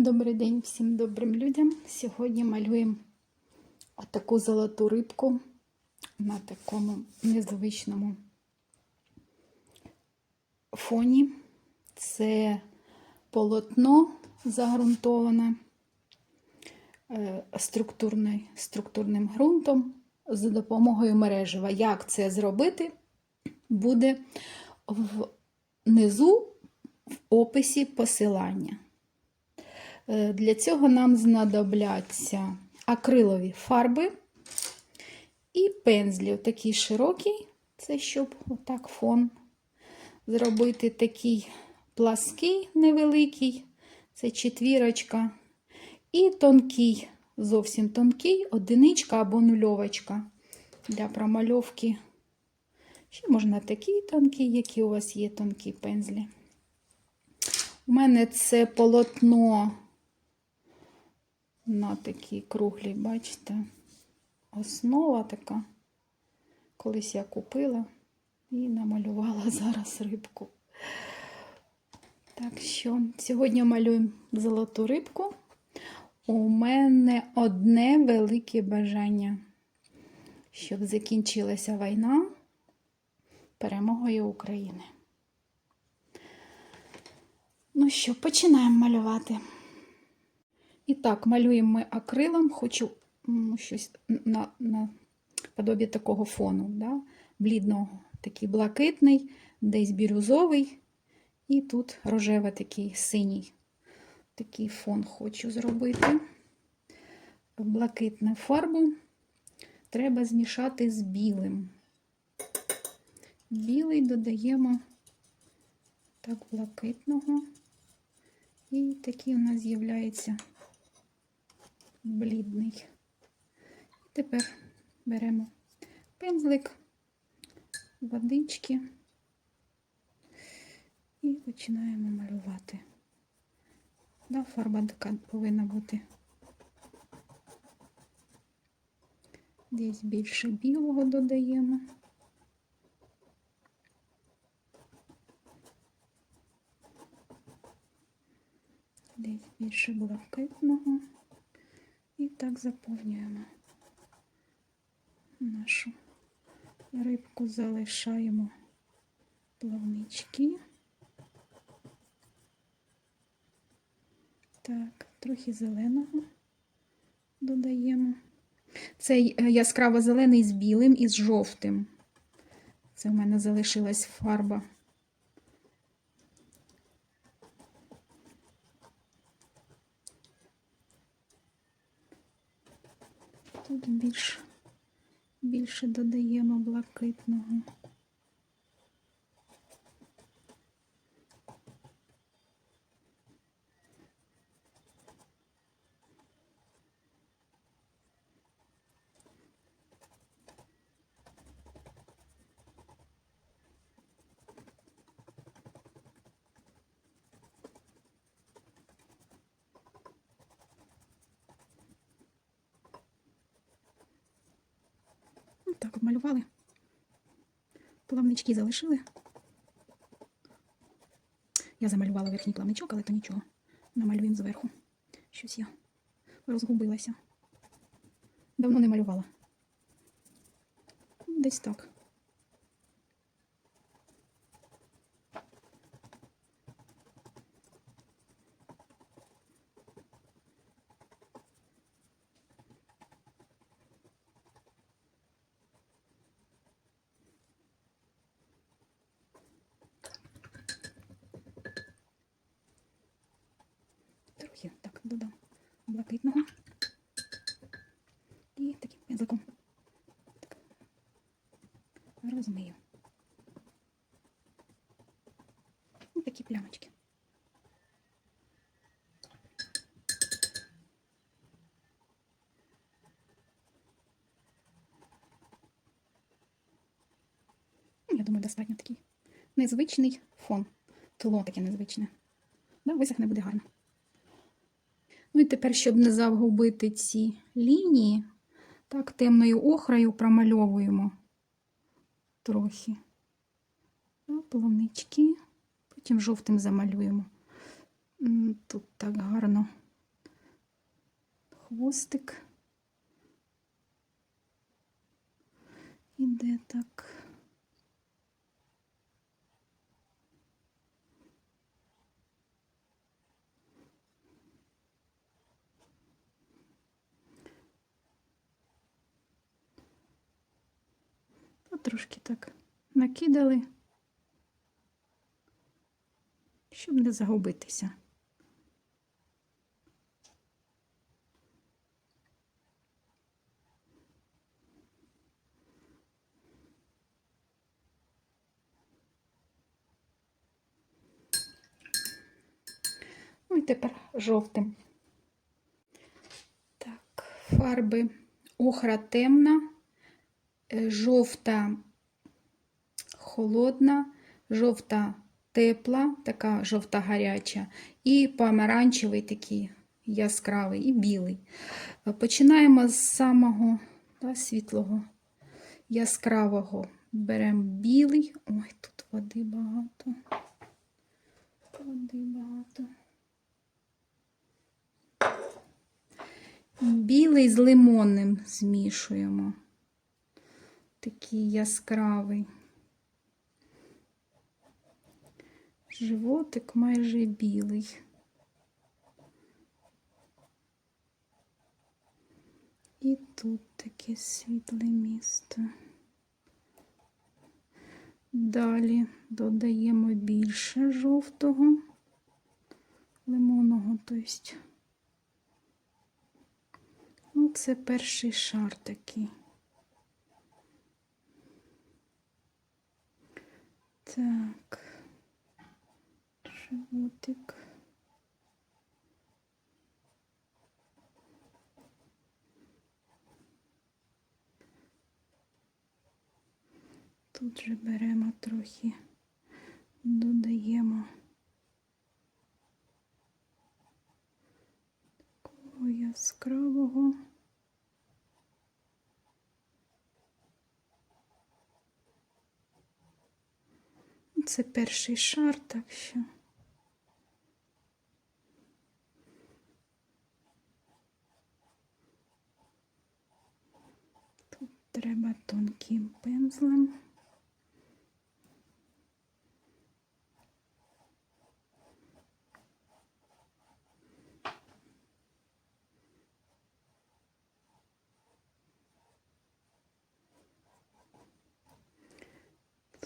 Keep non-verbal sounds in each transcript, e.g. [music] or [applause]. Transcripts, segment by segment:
Добрий день всім добрим людям. Сьогодні малюємо отаку золоту рибку на такому незвичному фоні. Це полотно загрунтоване е, структурним ґрунтом за допомогою мережева. Як це зробити, буде внизу в описі посилання. Е, Для цього нам знадобляться акрилові фарби і пензлі. Такий широкий, це щоб отак фон зробити такий плаский невеликий, це четвірочка, і тонкий, зовсім тонкий, одиничка або нульовочка для промальовки. Ще можна такий тонкий, які у вас є тонкі пензлі. У мене це полотно на такій круглій, бачите, основа така. Колись я купила і намалювала [laughs] зараз рибку. Так що, сьогодні малюємо золоту рибку. У мене одне велике бажання, щоб закінчилася війна перемогою України. Ну що, починаємо малювати. І так, малюємо ми акрилом, хочу щось на, на подобі такого фону, да? блідного, такий блакитний, десь бірюзовий, і тут рожевий такий синій. Такий фон хочу зробити. Блакитну фарбу треба змішати з білим. Білий додаємо так блакитного. І такий у нас з'являється блідний. І тепер беремо пензлик, водички і починаємо малювати. Да, фарба така повинна бути десь більше білого додаємо. Десь більше блакитного. І так заповнюємо нашу рибку, залишаємо плавнички. Так, трохи зеленого додаємо. Це яскраво зелений з білим і з жовтим. Це в мене залишилась фарба. Тут більш, більше додаємо блакитного. Так, обмалювали. Плавнички залишили. Я замалювала верхній плавничок, але то нічого. Намалюємо зверху. Щось я розгубилася. Давно не малювала. Десь так. Трохи так додам блакитного. І таким пензликом так, розмию. Ось такі плямочки. Ну, Я думаю, достатньо такий незвичний фон. Тло таке незвичне. Да, висохне буде гарно. Ну і тепер, щоб не загубити ці лінії, так, темною охрою промальовуємо трохи. Плавнички, потім жовтим замалюємо. Тут так гарно хвостик. Іде так. Трошки так накидали, щоб не загубитися. Ну і тепер жовтим. Так, фарби охра темна, жовта холодна, жовта тепла, така жовта гаряча, і помаранчевий такий яскравий, і білий. Е, Починаємо з самого да, світлого, яскравого. Беремо білий. Ой, тут води багато. Води багато. Білий з лимонним змішуємо. Такий яскравий. Животик майже білий. І тут таке світле місто. Далі додаємо більше жовтого, лимонного, тобто. Ну, це перший шар такий. Так, животик. Тут же беремо трохи, додаємо такого яскравого. Це перший шар, так що. Тут треба тонким пензлем.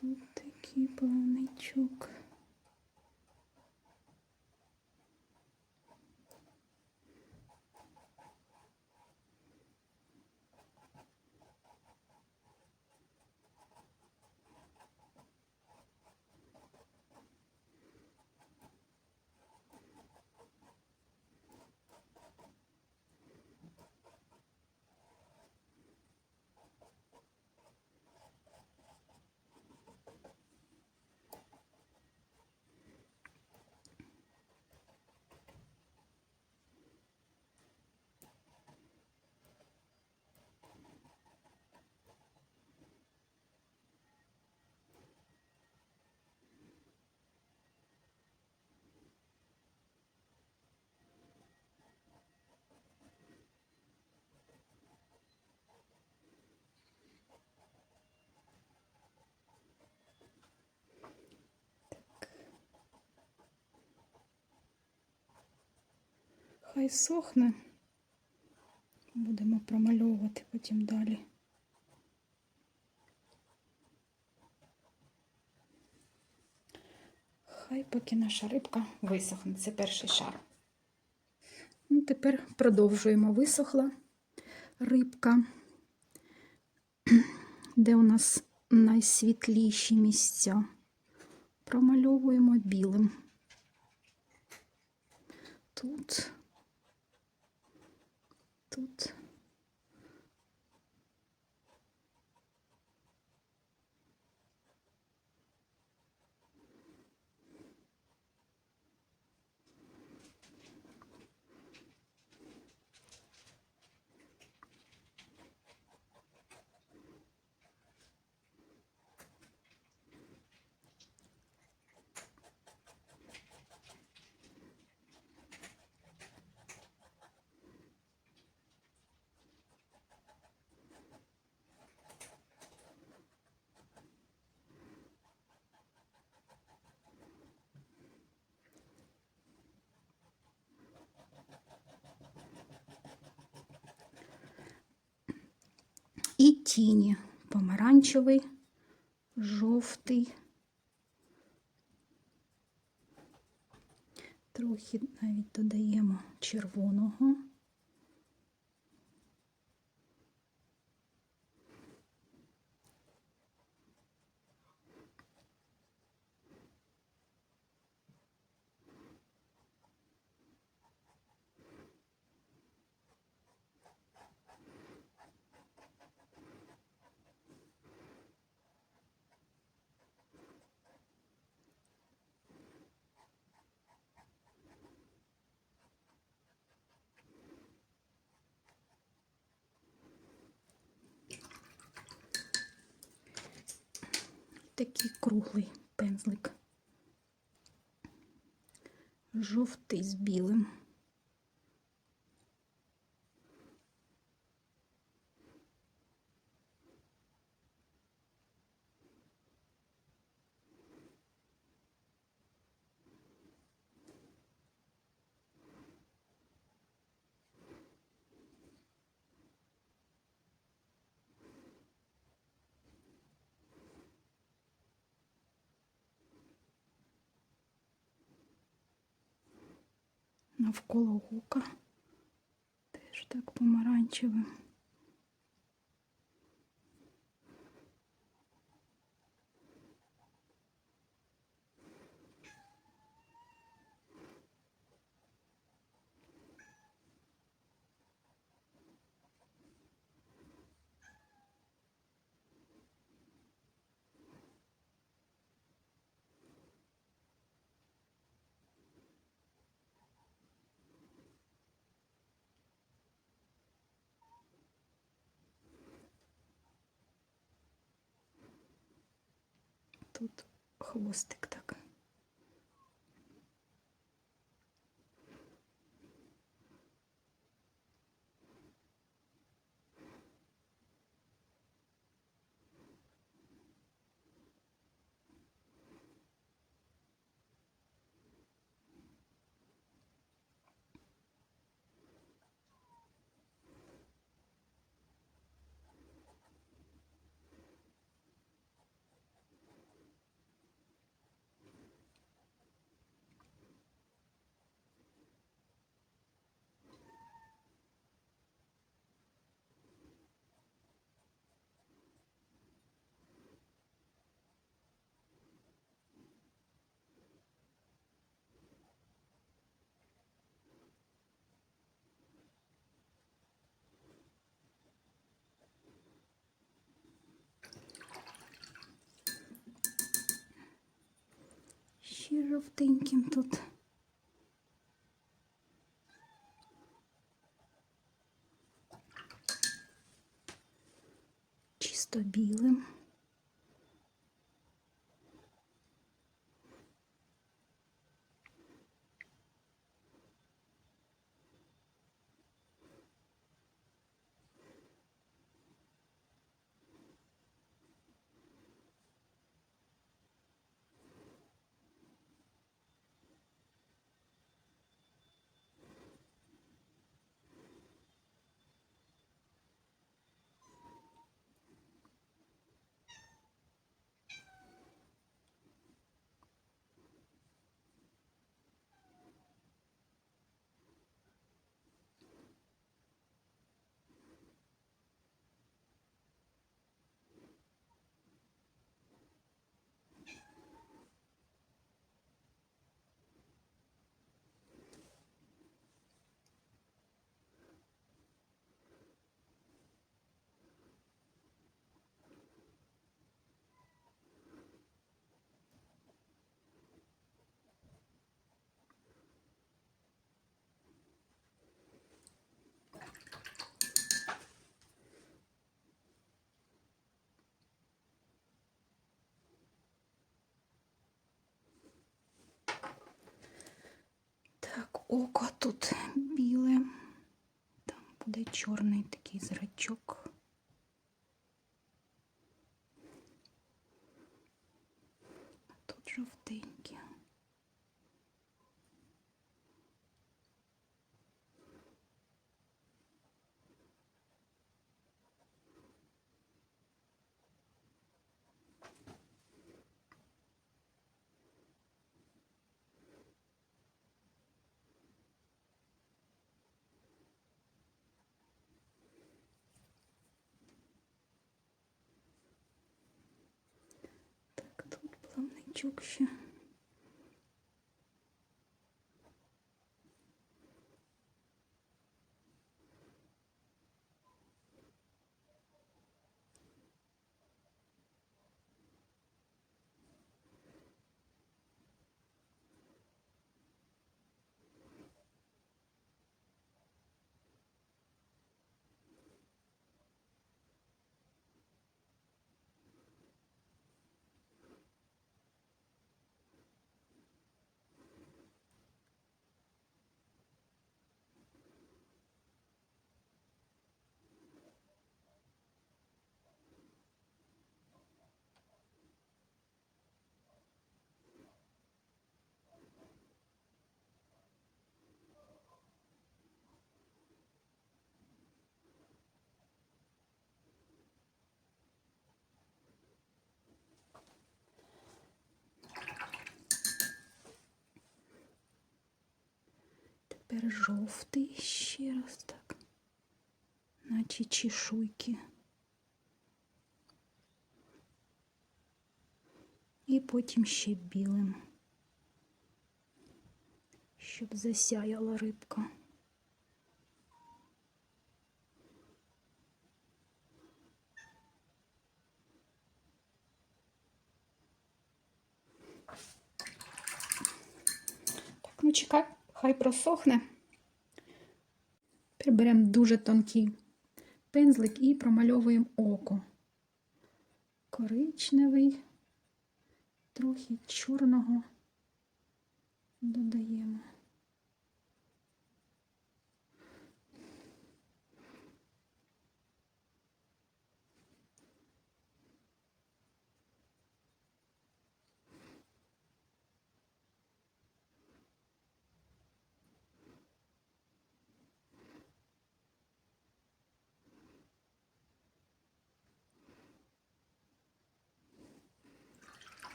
Тут такий плавничок. Хай сохне. Будемо промальовувати потім далі. Хай поки наша рибка висохне. Це перший шар. Ну, тепер продовжуємо. Висохла рибка, [clears throat] де у нас найсвітліші місця. Промальовуємо білим. Тут, тут. Тіні помаранчевий, жовтий. Трохи навіть додаємо червоного. Такий круглий пензлик. Жовтий з білим. Навколо гука. Теж так помаранчевим. Тут хвостик так. Ще жовтеньким тут. Чисто білим. Так, око тут біле. Там буде чорний такий зрачок. Тут жовтеньке. Бочок ще. Тепер жовтий ще раз так. Наче чешуйки. І потім ще білим, щоб засяяла рибка. Ну чекай, хай просохне. Тепер беремо дуже тонкий пензлик і промальовуємо око. Коричневий, трохи чорного додаємо.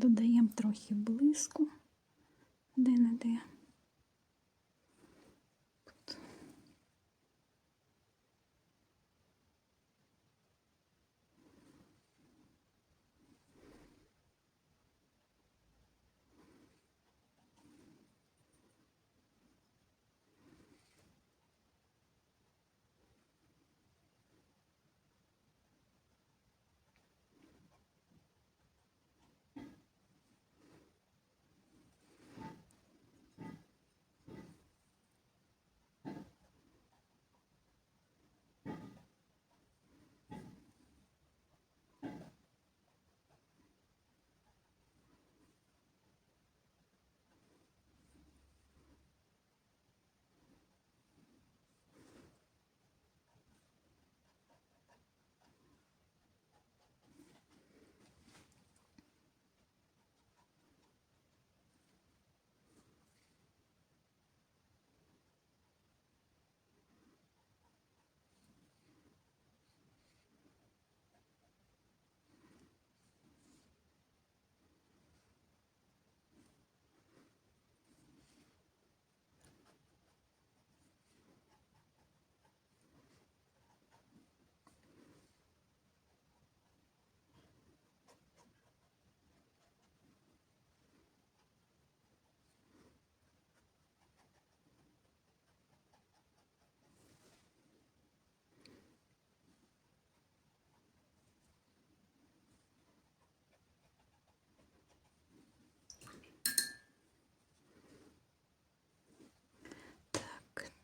Додаємо трохи блиску де-не-де.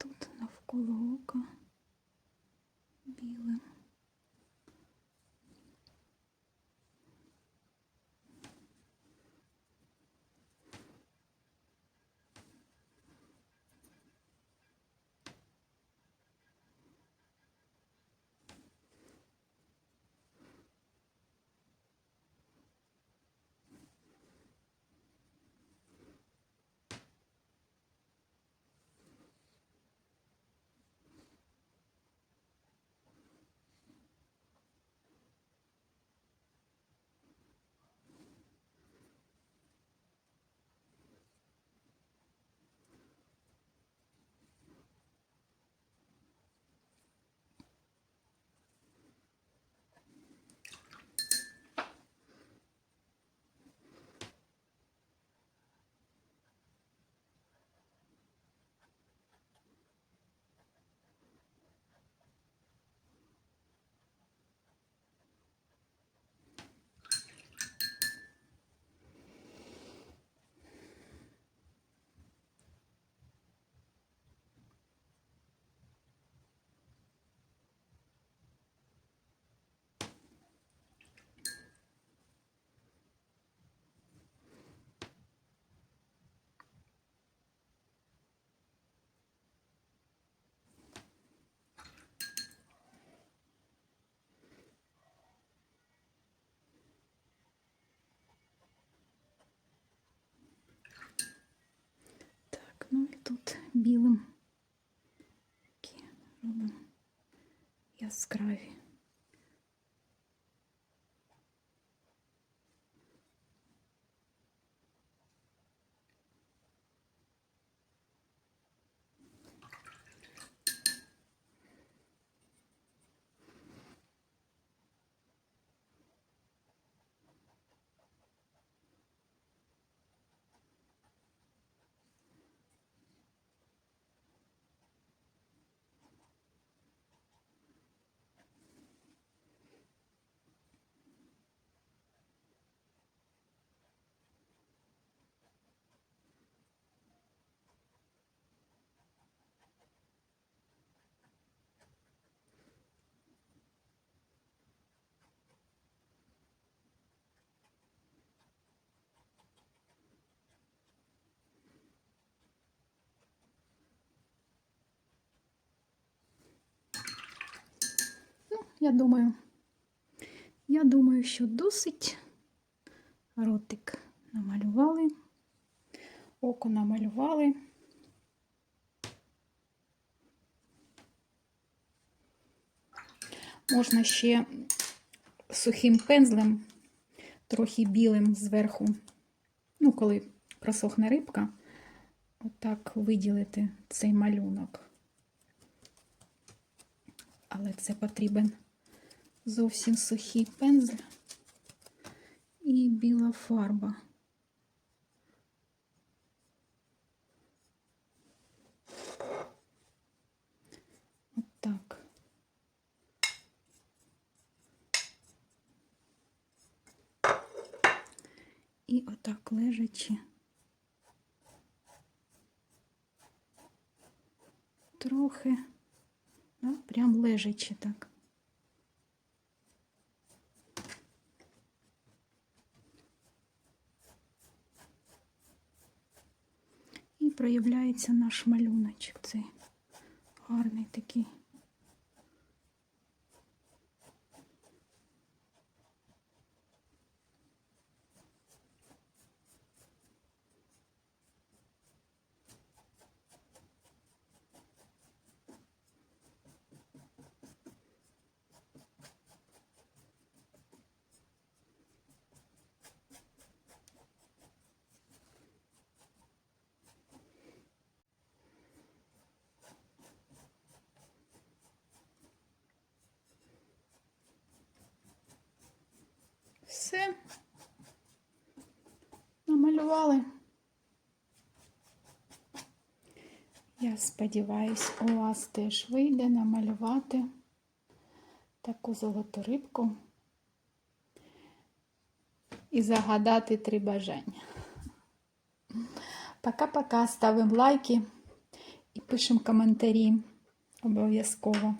Тут навколо ока білим. Так, ну і тут білим такі робимо яскраві. Ну, я думаю, я думаю, що досить. Ротик намалювали, око намалювали. Можна ще сухим пензлем, трохи білим зверху, ну, коли просохне рибка, отак виділити цей малюнок. Але це потрібен зовсім сухий пензль і біла фарба. Отак. І отак лежачи. Трохи. Да, прям лежачи так. І проявляється наш малюночок. Це гарний такий. Все. Намалювали. Я сподіваюсь, у вас теж вийде намалювати таку золоту рибку і загадати три бажання. Пока-пока, ставимо лайки і пишемо коментарі обов'язково.